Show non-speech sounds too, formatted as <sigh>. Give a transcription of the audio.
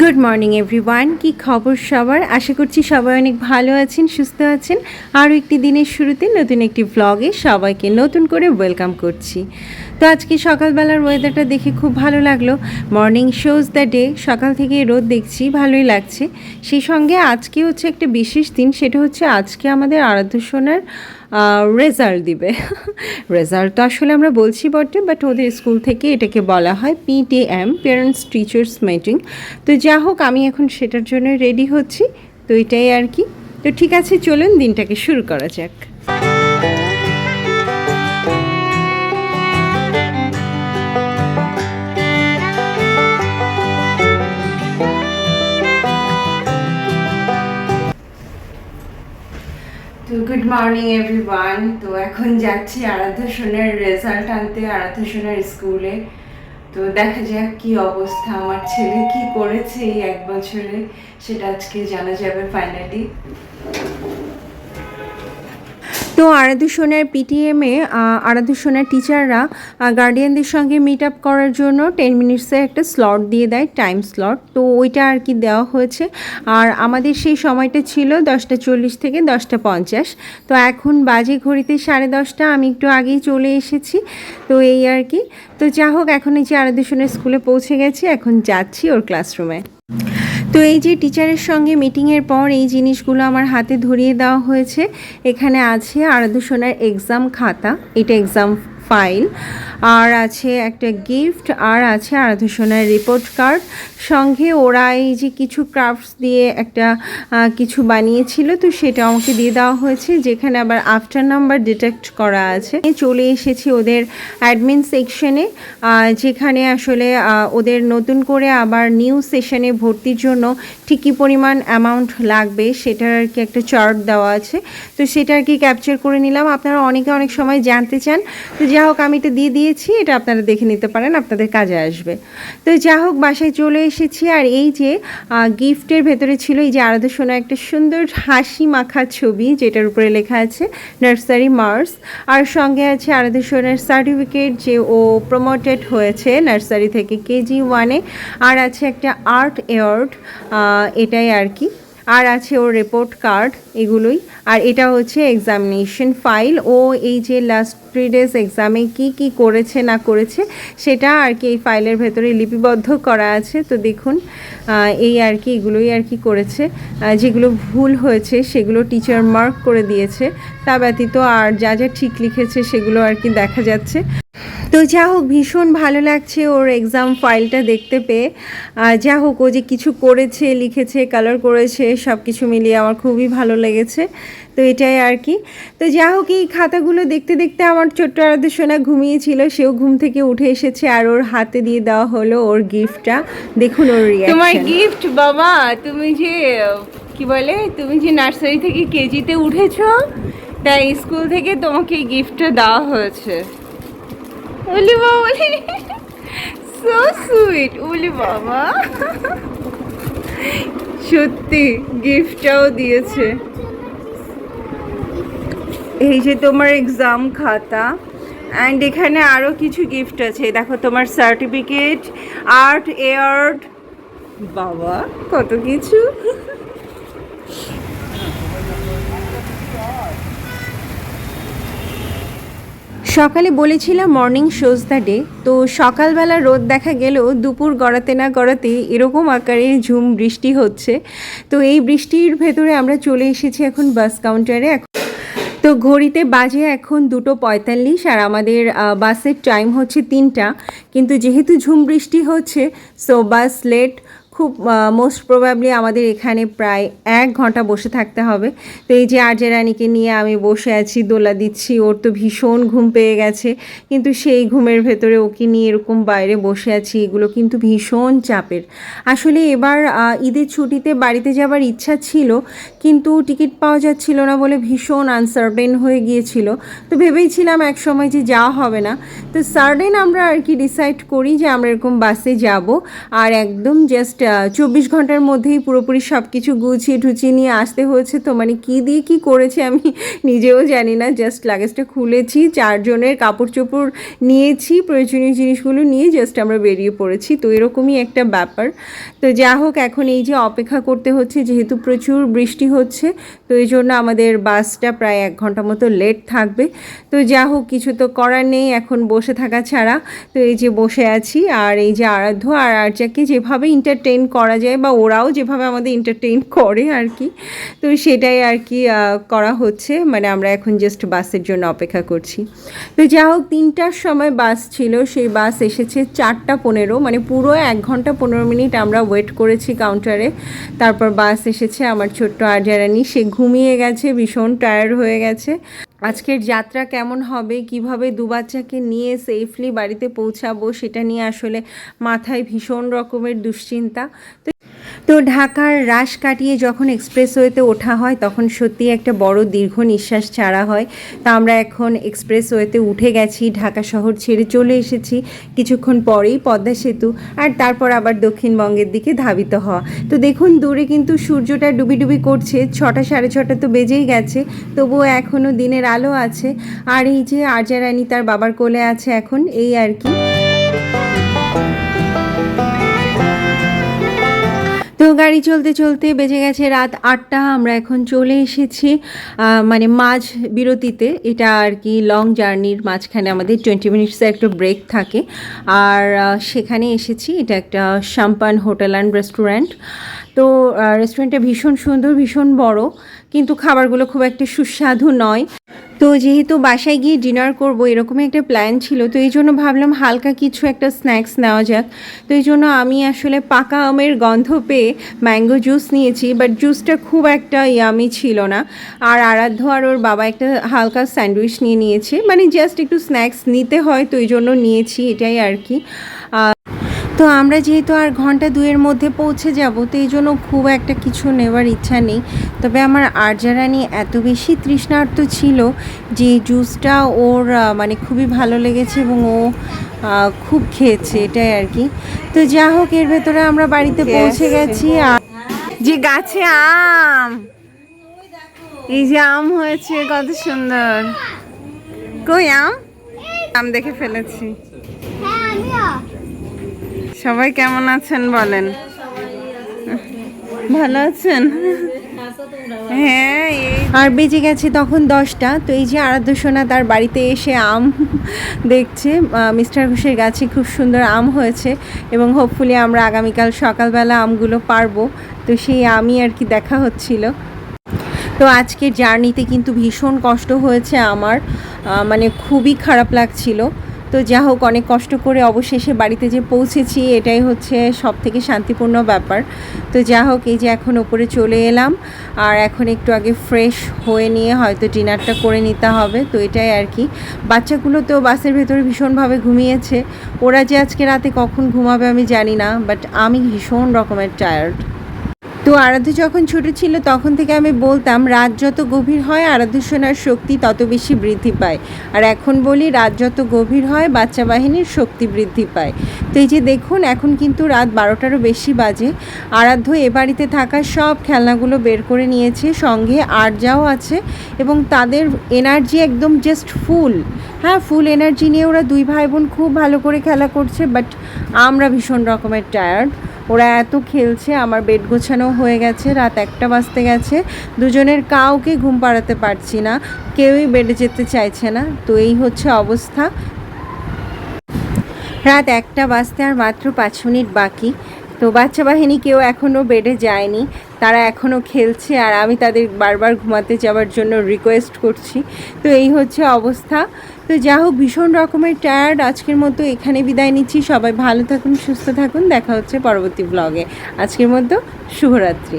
Good morning everyone কি খবর সবার? আশা করছি সবাই অনেক ভালো আছেন, সুস্থ আছেন। আরও একটি দিনের শুরুতে নতুন একটি ভ্লগে সবাইকে নতুন করে ওয়েলকাম করছি। তো আজকে সকালবেলার ওয়েদারটা দেখে খুব ভালো লাগল। মর্নিং শোজ দ্য ডে সকাল থেকে রোদ দেখছি, ভালোই লাগছে। সেই সঙ্গে আজকে হচ্ছে একটা বিশেষ দিন, সেটা হচ্ছে আজকে আমাদের আরাধ্য সোনার রেজাল্ট দিবে। <laughs> রেজাল্ট তো আসলে আমরা বলছি বটে বাট ওদের স্কুল থেকে এটাকে বলা হয় পিটিএম প্যারেন্টস টিচার্স মিটিং তো যা হোক, আমি এখন সেটার জন্য রেডি হচ্ছি। তো এটাই আর কি। তো ঠিক আছে, চলুন দিনটাকে শুরু করা যাক। তো গুড মর্নিং এভরিওয়ান তো এখন যাচ্ছি আরাধ্যা রেজাল্ট আনতে, আরাধ্যা স্কুলে তো দেখা যাক কি অবস্থা। আমার ছেলে কি করেছে এই এক বছরে, সেটা আজকে জানা যাবে ফাইনালি তো আরাধ্য সোনার পিটিএমে আরাধ্য সোনার টিচাররা গার্ডিয়ানদের সঙ্গে মিট আপ করার জন্য টেন মিনিটসে একটা স্লট দিয়ে দেয় টাইম স্লট তো ওইটা আর কি দেওয়া হয়েছে। আর আমাদের সেই সময়টা ছিল দশটা চল্লিশ থেকে দশটা পঞ্চাশ। তো এখন বাজে ঘড়িতে সাড়ে দশটা, আমি একটু আগেই চলে এসেছি। তো এই আর কি। তো যা হোক এখন এই যে আরাধ্য সোনার স্কুলে পৌঁছে গেছি, এখন যাচ্ছি ওর ক্লাসরুমে তো এই যে টিচারের সঙ্গে মিটিংয়ের পর এই জিনিসগুলো আমার হাতে ধরিয়ে দেওয়া হয়েছে। এখানে আছে আরাধুসোনার এক্সাম খাতা। এটা এক্সাম ফাইল। আর আছে একটা গিফট আর আছে আরাধ্য সোনার রিপোর্ট কার্ড সঙ্গে ওরা এই যে কিছু ক্রাফটস দিয়ে একটা কিছু বানিয়েছিল, তো সেটা আমাকে দিয়ে দেওয়া হয়েছে, যেখানে আবার আফটার নাম্বার ডিটেক্ট করা আছে। চলে এসেছি ওদের অ্যাডমিন সেকশনে যেখানে আসলে ওদের নতুন করে আবার নিউ সেশনে ভর্তির জন্য ঠিক কী পরিমাণ অ্যামাউন্ট লাগবে, সেটার আর কি একটা চার্ট দেওয়া আছে। তো সেটা আর কি ক্যাপচার করে নিলাম। আপনারা অনেকে অনেক সময় জানতে চান, তো যা হোক আমি এটা দিয়ে দিয়েছি, এটা আপনারা দেখে নিতে পারেন, আপনাদের কাজে আসবে। তো যা হোক, বাসায় চলে এসেছি, আর এই যে গিফটের ভেতরে ছিল এই যে আরাধ্য সোনা একটা সুন্দর হাসি মাখা ছবি, যেটার উপরে লেখা আছে নার্সারি মার্স আর সঙ্গে আছে আরাধ্য সোনার সার্টিফিকেট যে ও প্রমোটেড হয়েছে নার্সারি থেকে কেজি ওয়ানে, আর আছে একটা আর্ট অ্যাওয়ার্ড এটাই আর কি। আর আছে ওর রিপোর্ট কার্ড এগুলোই। আর এটা হচ্ছে এক্সামিনেশন ফাইল ও এই যে লাস্ট থ্রি ডেজ এক্সামে কি কি করেছে, না করেছে, সেটা আর কি এই ফাইলের ভেতরে লিপিবদ্ধ করা আছে। তো দেখুন এই আর কি, এগুলোই আর কি করেছে। যেগুলো ভুল হয়েছে, সেগুলো টিচার মার্ক করে দিয়েছে। তা ব্যতীত আর যা যা ঠিক লিখেছে, সেগুলো আর কি দেখা যাচ্ছে। তো যা হোক, ভীষণ ভালো লাগছে ওর এক্সাম ফাইলটা দেখতে পেয়ে। যা হোক, ও যে কিছু করেছে, লিখেছে কালার করেছে সব কিছু মিলিয়ে আমার খুবই ভালো লেগেছে। তো এটাই আর কি। তো যা হোক, এই খাতাগুলো দেখতে দেখতে আমার ছোট্ট আরাধ্য সোনা ঘুমিয়েছিল সেও ঘুম থেকে উঠে এসেছে আর ওর হাতে দিয়ে দেওয়া হলো ওর গিফটটা দেখুন ওর তোমার গিফট বাবা, তুমি যে, কি বলে, তুমি যে নার্সারি থেকে কেজিতে উঠেছো, তাই স্কুল থেকে তোমাকে গিফটটা দেওয়া হয়েছে। ওলি বাবা সো সুইট ওলি বাবা সত্যি গিফটটাও দিয়েছে। এই যে তোমার এক্সাম খাতা অ্যান্ড এখানে আরও কিছু গিফট আছে। দেখো, তোমার সার্টিফিকেট আর্ট এয়ার্ড বাবা, কত কিছু। সকালে বলেছিলাম মর্নিং শোজ দ্য ডে তো সকালবেলা রোদ দেখা গেলেও দুপুর গড়াতে না গড়াতে এরকম আকারে ঝুম বৃষ্টি হচ্ছে। তো এই বৃষ্টির ভেতরে আমরা চলে এসেছি এখন বাস কাউন্টারে এখন তো ঘড়িতে বাজে এখন দুটো পঁয়তাল্লিশ আর আমাদের বাসের টাইম হচ্ছে তিনটা। কিন্তু যেহেতু ঝুম বৃষ্টি হচ্ছে সো বাস লেট খুব মোস্ট প্রবাবলি আমাদের এখানে প্রায় এক ঘণ্টা বসে থাকতে হবে। তো এই যে আর্য রানীকে নিয়ে আমি বসে আছি, দোলা দিচ্ছি, ওর তো ভীষণ ঘুম পেয়ে গেছে। কিন্তু সেই ঘুমের ভেতরে ওকে নিয়ে এরকম বাইরে বসে আছি, এগুলো কিন্তু ভীষণ চাপের। আসলে এবার ঈদের ছুটিতে বাড়িতে যাবার ইচ্ছা ছিল, কিন্তু টিকিট পাওয়া যাচ্ছিল না বলে ভীষণ আনসার্টেন হয়ে গিয়েছিল। তো ভেবেইছিলাম এক সময় যে যাওয়া হবে না। তো সার্ডেন আমরা আর কি ডিসাইড করি যে আমরা এরকম বাসে যাব, আর একদম জাস্ট চব্বিশ ঘণ্টার মধ্যেই পুরোপুরি সব কিছু গুছিয়ে টুচিয়ে নিয়ে আসতে হয়েছে তো মানে কী দিয়ে কী করেছে আমি নিজেও জানি না জাস্ট লাগেজটা খুলেছি, চারজনের কাপড় চোপড় নিয়েছি, প্রয়োজনীয় জিনিসগুলো নিয়ে জাস্ট আমরা বেরিয়ে পড়েছি, তো এরকমই একটা ব্যাপার। তো যা হোক, এখন এই যে অপেক্ষা করতে হচ্ছে, যেহেতু প্রচুর বৃষ্টি হচ্ছে, তো এই জন্য আমাদের বাসটা প্রায় এক ঘণ্টা মতো লেট থাকবে। তো যা হোক, কিছু তো করার নেই, এখন বসে থাকা ছাড়া। তো এই যে বসে আছি, আর এই যে আরাধ্য আর আর্যাকে যেভাবে এন্টারটেইন করা যায় বা ওরাও যেভাবে আমাদের এন্টারটেইন করে আর কি। তো সেটাই আর কি করা হচ্ছে। মানে আমরা এখন জাস্ট বাসের জন্য অপেক্ষা করছি। তো যা হোক, তিনটার সময় বাস ছিল। সেই বাস এসেছে চারটা পনেরো। মানে পুরো এক ঘণ্টা পনেরো মিনিট আমরা ওয়েট করেছি কাউন্টারে তারপর বাস এসেছে আমার ছোট্ট আর্যারানি। সে ঘুমিয়ে গেছে, ভীষণ টায়ার্ড হয়ে গেছে। আজকের যাত্রা কেমন হবে? কীভাবে দু বাচ্চাকে নিয়ে সেফলি বাড়িতে পৌঁছাবো? সেটা নিয়ে আসলে মাথায় ভীষণ রকমের দুশ্চিন্তা। তো তো ঢাকার রাশ কাটিয়ে যখন এক্সপ্রেসওয়েতে ওঠা হয়, তখন সত্যি একটা বড় দীর্ঘ নিঃশ্বাস ছাড়া হয়। তা আমরা এখন এক্সপ্রেসওয়েতে উঠে গেছি, ঢাকা শহর ছেড়ে চলে এসেছি। কিছুক্ষণ পরেই পদ্মা সেতু আর তারপর আবার দক্ষিণবঙ্গের দিকে ধাবিত হওয়া। তো দেখুন, দূরে কিন্তু সূর্যটা ডুবি ডুবি করছে। ছটা সাড়ে ছটা তো বেজেই গেছে, তবুও এখনও দিনের আলো আছে। আর এই যে আর্যা রানী তার বাবার কোলে আছে এখন, এই আর কি। গাড়ি চলতে চলতে বেজে গেছে রাত আটটা, আমরা এখন চলে এসেছি মানে মাঝ বিরতিতে। এটা আর কি লং জার্নির মাঝখানে আমাদের টোয়েন্টি মিনিটসের একটা ব্রেক থাকে। আর সেখানে এসেছি, এটা একটা শাম্পান হোটেল অ্যান্ড রেস্টুরেন্ট তো রেস্টুরেন্টটা ভীষণ সুন্দর, ভীষণ বড়, কিন্তু খাবারগুলো খুব একটা সুস্বাদু নয়। তো যেহেতু বাসায় গিয়ে ডিনার করব, এরকমই একটা প্ল্যান ছিল, তো এই জন্য ভাবলাম হালকা কিছু একটা স্ন্যাক্স নেওয়া যাক। তো এই জন্য আমি আসলে পাকা আমের গন্ধ পেয়ে ম্যাঙ্গো জুস নিয়েছি বাট জুসটা খুব একটা ইয়ামি ছিল না। আর আরাধ্য আর ওর বাবা একটা হালকা স্যান্ডউইচ নিয়ে নিয়েছে মানে জাস্ট একটু স্ন্যাক্স নিতে হয়, তো এই জন্য নিয়েছি এটাই আর কি। তো আমরা যেহেতু আর ঘণ্টা দুয়ের মধ্যে পৌঁছে যাব তো এই জন্য খুব একটা কিছু নেওয়ার ইচ্ছা নেই। তবে আমার আর্যারানি এত বেশি তৃষ্ণার্ত ছিল যে জুসটা ওর মানে খুবই ভালো লেগেছে এবং ও খুব খেয়েছে এটাই আর কি। তো যা হোক এর ভেতরে আমরা বাড়িতে পৌঁছে গেছি। আর যে গাছে আম এই যে আম হয়েছে কত সুন্দর। কই আম? আম দেখে ফেলেছি। সবাই কেমন আছেন বলেন? ভালো আছেন? হ্যাঁ আর বেজে গেছে তখন দশটা, তো এই যে আরাধ্য সোনা তার বাড়িতে এসে আম দেখছে মিস্টার ঘোষের গাছে খুব সুন্দর আম হয়েছে এবং হোপফুলি আমরা আগামীকাল সকালবেলা আমগুলো পারব। তো সেই আমই আর কি দেখা হচ্ছিল। তো আজকের জার্নিতে কিন্তু ভীষণ কষ্ট হয়েছে আমার। মানে খুবই খারাপ লাগছিল। তো যা হোক, অনেক কষ্ট করে অবশেষে বাড়িতে যে পৌঁছেছি, এটাই হচ্ছে সব থেকে শান্তিপূর্ণ ব্যাপার। তো যা হোক, এই যে এখন ওপরে চলে এলাম। আর এখন একটু আগে ফ্রেশ হয়ে নিয়ে হয়তো ডিনারটা করে নিতে হবে। তো এটাই আর কি। বাচ্চাগুলো তো বাসের ভেতরে ভীষণভাবে ঘুমিয়েছে। ওরা যে আজকে রাতে কখন ঘুমাবে আমি জানি না বাট আমি ভীষণ রকমের টায়ার্ড তো আরাধ্য যখন ছোট ছিল, তখন থেকে আমি বলতাম, রাত যত গভীর হয়, আরাধ্য সোনার শক্তি তত বেশি বৃদ্ধি পায়। আর এখন বলি, রাত যত গভীর হয়, বাচ্চা বাহিনীর শক্তি বৃদ্ধি পায়। তো এই যে দেখুন, এখন কিন্তু রাত বারোটারও বেশি বাজে। আরাধ্য এ বাড়িতে থাকা সব খেলনাগুলো বের করে নিয়েছে, সঙ্গে আর্যাও আছে এবং তাদের এনার্জি একদম জাস্ট ফুল হ্যাঁ ফুল এনার্জি নিয়ে ওরা দুই ভাই বোন খুব ভালো করে খেলা করছে বাট আমরা ভীষণ রকমের টায়ার্ড ওরা এত খেলছে, আমার বেড গোছানো হয়ে গেছে, রাত একটা বাজতে গেছে। দুজনের কাউকে ঘুম পাড়াতে পারছি না, কেউই বেডে যেতে চাইছে না। তো এই হচ্ছে অবস্থা। রাত একটা বাজতে আর মাত্র পাঁচ মিনিট বাকি। তো বাচ্চা বাহিনী কেউ এখনও বেডে যায়নি, তারা এখনও খেলছে আর আমি তাদের বারবার ঘুমাতে যাওয়ার জন্য রিকোয়েস্ট করছি। তো এই হচ্ছে অবস্থা। তো যা হোক, ভীষণ রকমের টায়ার্ড আজকের মতো এখানে বিদায় নিচ্ছি। সবাই ভালো থাকুন, সুস্থ থাকুন। দেখা হচ্ছে পরবর্তী ব্লগে আজকের মতো শুভরাত্রি।